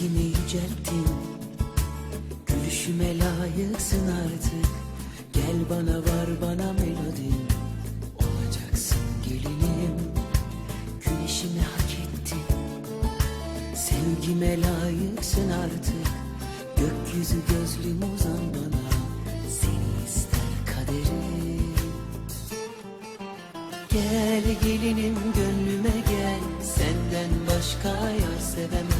sevgimi yücelttin Gülüşüme layıksın artık. Gel bana var bana melodin Olacaksın gelinim. Güneşimi hak ettin Sevgime layıksın artık. Gökyüzü gözlüm uzan bana. Seni ister kaderim. Gel gelinim gönlüme gel. Senden başka yar sevemem.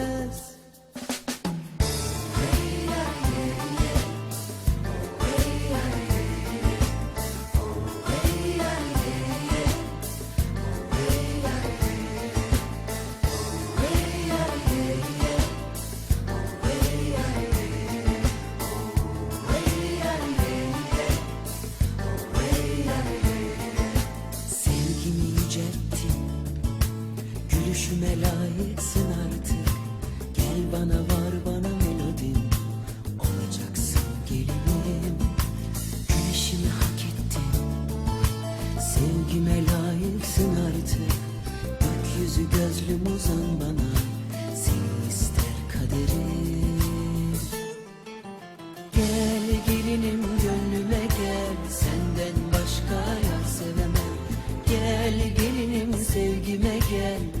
Gülüşüme layıksın artık. Gel bana var bana melodim Olacaksın gelinim. Güneşimi hak ettin. Sevgime layıksın artık. Gökyüzü gözlüm uzan bana. Seni ister kaderim. Gel gelinim gönlüme gel. Senden başka yar sevemem. Gel gelinim sevgime gel